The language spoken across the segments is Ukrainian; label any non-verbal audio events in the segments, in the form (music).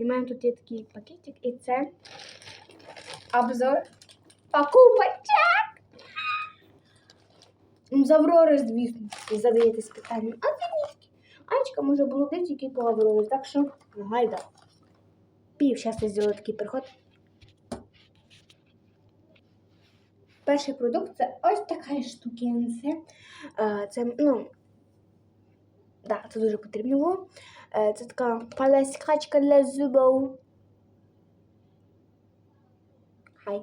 І мене тут є такий пакетик, і це обзор покупочек. Ну, з Аврори, звісно, ви задаєтесь питанням. А звідки? Анечка може було де тільки по так що гайда. Пів, зараз я зроблю такий приход. Перший продукт це ось така штукенця. Це, ну, да, це дуже потрібно було. Е, Це така палескачка для зубів. Хай.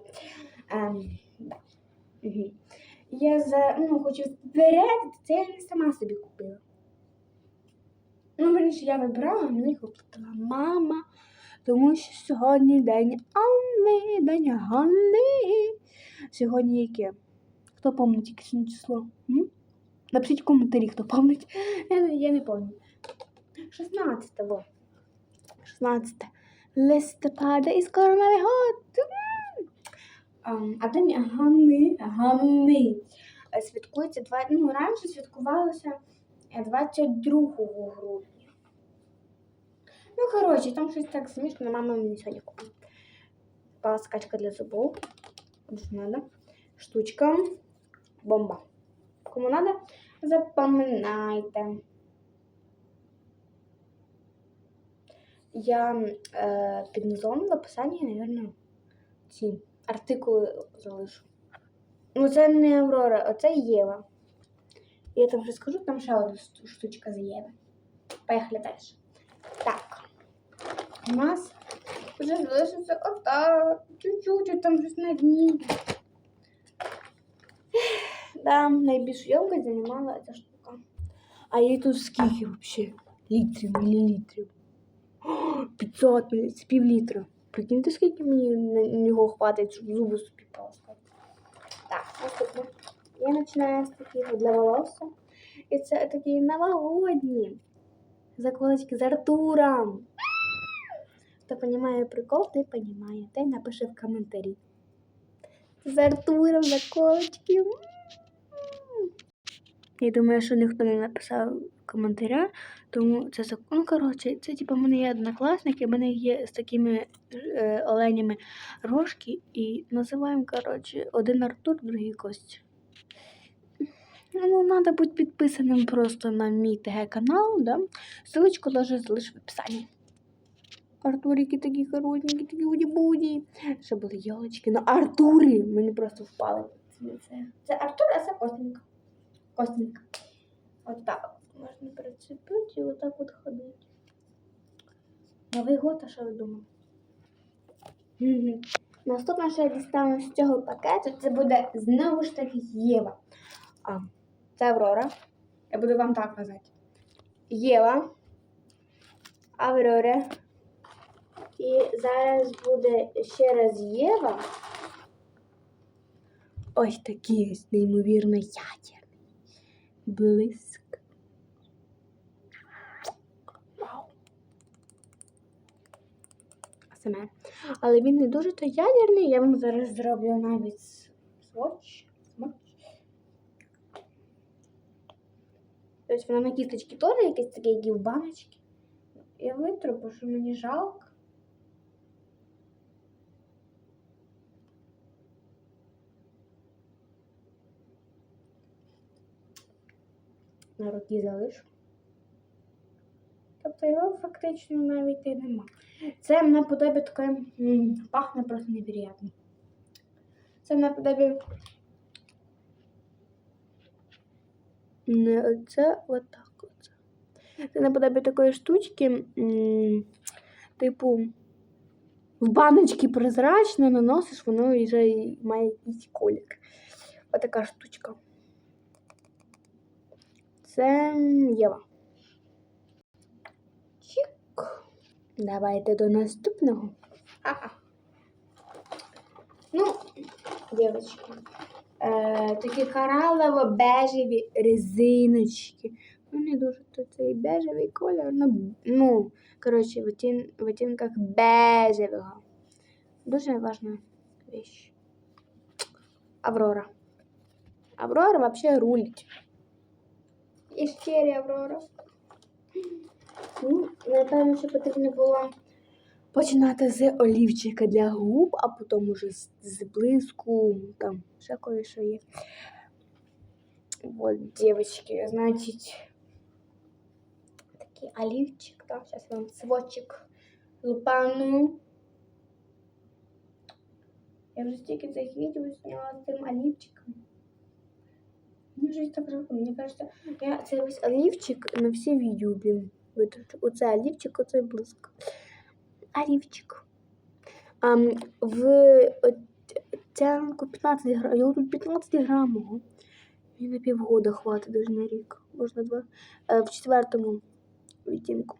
Ем. Я за, ну, хочу вперед, це я не сама собі купила. Ну, верніше, я вибрала, мені купила мама, тому що сьогодні день Анни, день Ганни. Сьогодні яке? Хто пам'ятає яке число? М? Напишіть в коментарі, хто пам'ятає. Я, не- я не пам'ятаю. 16 во. 16 листопада і скоро Новий год. А день Ганни, Ганни е, святкується два, ну, раніше святкувалося е, 22 грудня. Ну, коротше, там щось так смішно, мама мені сьогодні купила. Паскачка для зубов. Кому надо. Штучка. Бомба. Кому надо, запам'ятайте. Я е, під низом в описанні, мабуть, ці артикули залишу. Ну, це не Аврора, оце Єва. Я там вже скажу, там ще одна штучка з Єви. Поїхали далі. Так. У нас вже залишиться отак. Чуть-чуть, там щось на дні. Да, найбільшу ємкость займала ця штука. А її тут скільки взагалі? Літрів, мілілітрів. (gasps) 500 мл, пів літра. Прикиньте, скільки мені на нього хватить, щоб зуби собі полоскати. Так, наступно. Я починаю з таких для волосся. І це такі новогодні заколочки з Артуром. Хто розуміє прикол, той розуміє. Той напише в коментарі. З Артуром заколочки. Я думаю, що ніхто не написав коментаря, тому це зак- ну, коротше, це типу в мене є однокласники, в мене є з такими е, оленями рожки, і називаємо, коротше, один Артур, другий Костя. Ну, треба бути підписаним просто на мій ТГ канал, да? Ссылочку теж залишу в описанні. Артурики такі хорошенькі, такі буді-буді. Ще були ялочки. Ну, Артури! Мені просто впали. Це Артур, а це Костенька. Костенька. От так от можна прицепити і отак от ходити. Новий год, а що ви думали? Наступне, що я дістану з цього пакету, це буде знову ж таки Єва. А, це Аврора. Я буду вам так казати. Єва. Аврора. І зараз буде ще раз Єва. Ось такий ось неймовірно ядерний. Блиск. АСМР. Але він не дуже то ядерний. Я вам зараз зроблю навіть сводч. Тобто воно на кісточки теж якесь таке, як і в баночці. Я витру, бо що мені жалко. На руки залишу. Тобто його фактично навіть і нема. Це наподобі таке м, пахне просто неприємно. Це наподобі. Не оце отак оце. Це наподобі такої штучки, типу, в баночці прозрачно наносиш, воно вже має якийсь колір. Отака штучка. Це Єва. Чик. Давайте до наступного. Ага. Ну, дівчатки, е, такі коралово-бежеві резиночки. Не дуже цей бежевий колір. Ну, ну коротше, в, оттін, в оттінках бежевого. Дуже важна вещь. Аврора. Аврора вообще рулить. І ще Аврора. Ну, напевно, що потрібно було починати з олівчика для губ, а потім уже з, з блиску, там ще кое-що є. Вот, девочки, значить, такий олівчик, да, зараз вам сводчик лупану. Я вже стільки цих відео зняла з цим олівчиком. Мені вже так жалко, мені кажется, я цей весь олівчик на всі відео, блін, витрачу. Оце олівчик, оце блиск. Олівчик. А, в оттянку 15 грам, його тут 15 грамів. Мені на півгода хватить, даже на рік. Можна два. Е, в четвертому відтінку.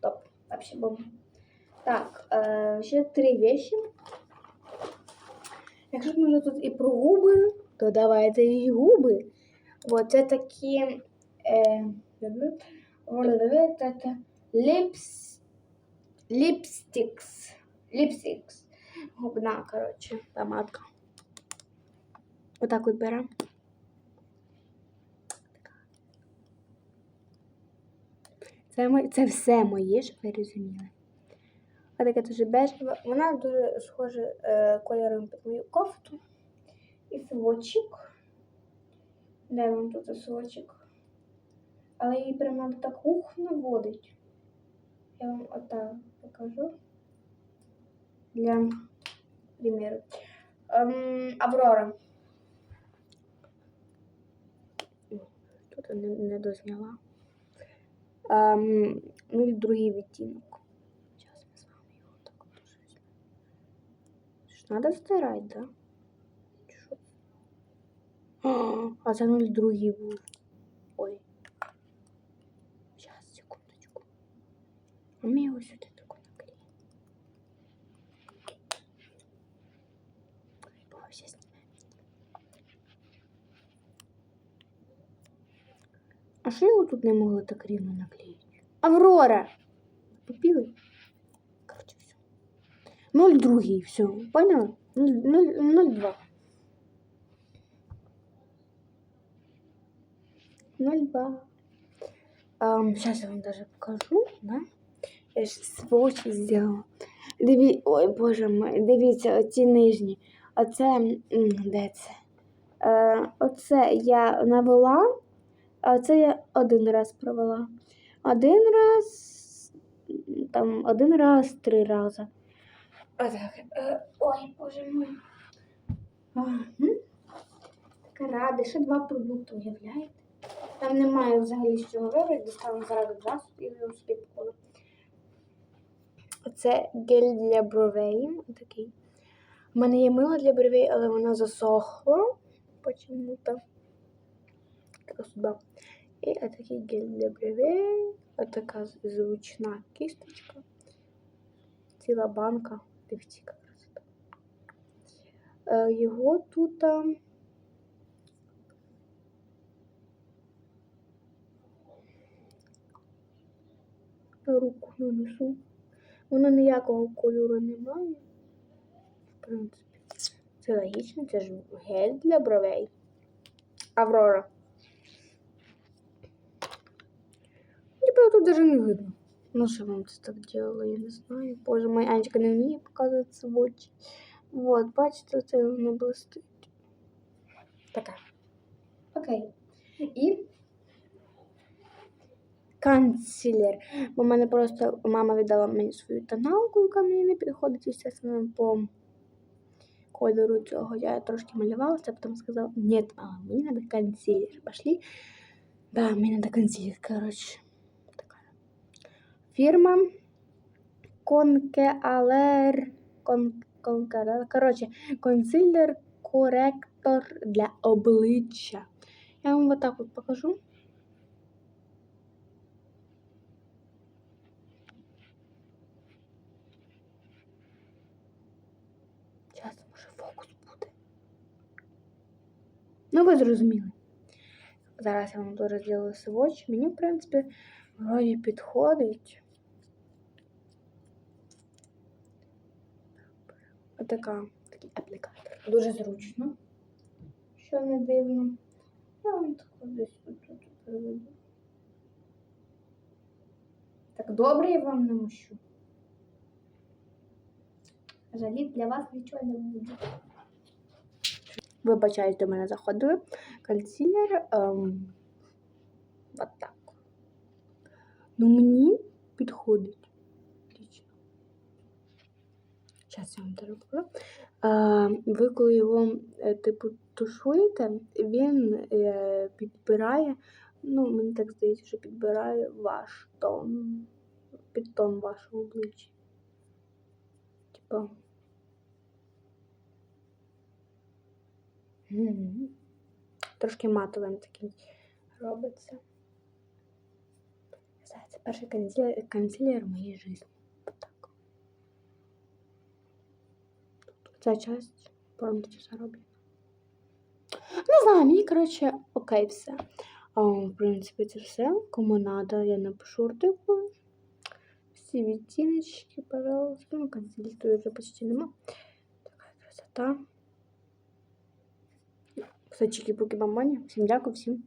Топ. Вообще бомба. Так, е, ще три вещи. Якщо ми вже тут і про губи, то давайте і губи. От це такі е, ліпс, ліпстикс. Ліпстикс. Губна, коротше, помадка. Отак от беремо. Це, це все моє, щоб ви розуміли. Така дуже бежева. Вона дуже схожа е, кольором під мою кофту. І свочик. Де вам тут свочик? Але її прямо так ух наводить. Я вам отак покажу. Для примеру. Ем, Аврора. Тут не, не дозняла. Ем, ну і другий відтінок. Зараз ми з вами його так от щось. Ж Надо стирати, да? Що? А, це 02 був. Ой. Зараз, секундочку. А ми його сюди таку наклеїмо. Бо все знімаємо. А що його тут не могли так рівно наклеїти? Аврора! Попіли? Короче, все. 02, все. Поняла? 02. 02. Um, сейчас я вам даже покажу, да? Я ж сводч зробила. Диві... Ой, боже мой, дивіться, оці нижні. Оце, де це? Е, оце я навела, а це я один раз провела. Один раз, там, один раз, три рази. Е, ой, боже мой. Така рада, ще два продукти, уявляєте? Там немає взагалі з чого вибрати, достану заради два і покладу. Це гель для бровей. Такий. У мене є мило для бровей, але воно засохло. Почему-то. Судьба. І такий гель для бровей. Отака зручна кісточка. Ціла банка. Дивіться, яка красота. Його тут. руку нанесу. Воно ніякого кольору не має. В принципі, це логічно, це ж гель для бровей. Аврора. Ніби тут даже не видно. Ну, що вам це так делала, я не знаю. Боже мой, Анечка не вміє показувати сводчі. Вот, бачите, це воно блистить. Така. Окей. І канцлер. Бо мене просто мама віддала мені свою тоналку, яка мені не підходить, естественно, по кольору цього. Я трошки малювалася, а потім сказала, ні, мама, мені треба консилер. Пошли. Да, мені треба консилер, коротше. Фірма Конкеалер. Кон, конкеалер. Коротше, консилер коректор для обличчя. Я вам вот так от покажу. Зараз може фокус буде. Ну, ви зрозуміли. Зараз я вам тут розділила сводч. Мені, в принципі, вроді підходить. Отака, такий аплікатор. Дуже зручно. Що не дивно. Я вам таку десь тут, переведу. Так, добре я вам намощу. Жаліть для вас нічого не буде. Вибачайте, до мене заходили. Консилер. Ем, от так. Ну, мені підходить. Зараз я вам дороблю. Ви коли його, е, типу, тушуєте, він е, підбирає, ну, мені так здається, що підбирає ваш тон, підтон вашого обличчя. Типа. Трошки матовим таким робиться. Перший консилер, консилер в моїй. Так. Ця часть повністю зароблена. Не знаю, мені, коротше, окей, все. А, в принципі, це все. Кому надо, я напишу артикул. Всі відтіночки, пожалуйста. Ну, консилеру вже почти нема. Така красота. Все, чики-пуки бамбані. Всім дякую, всім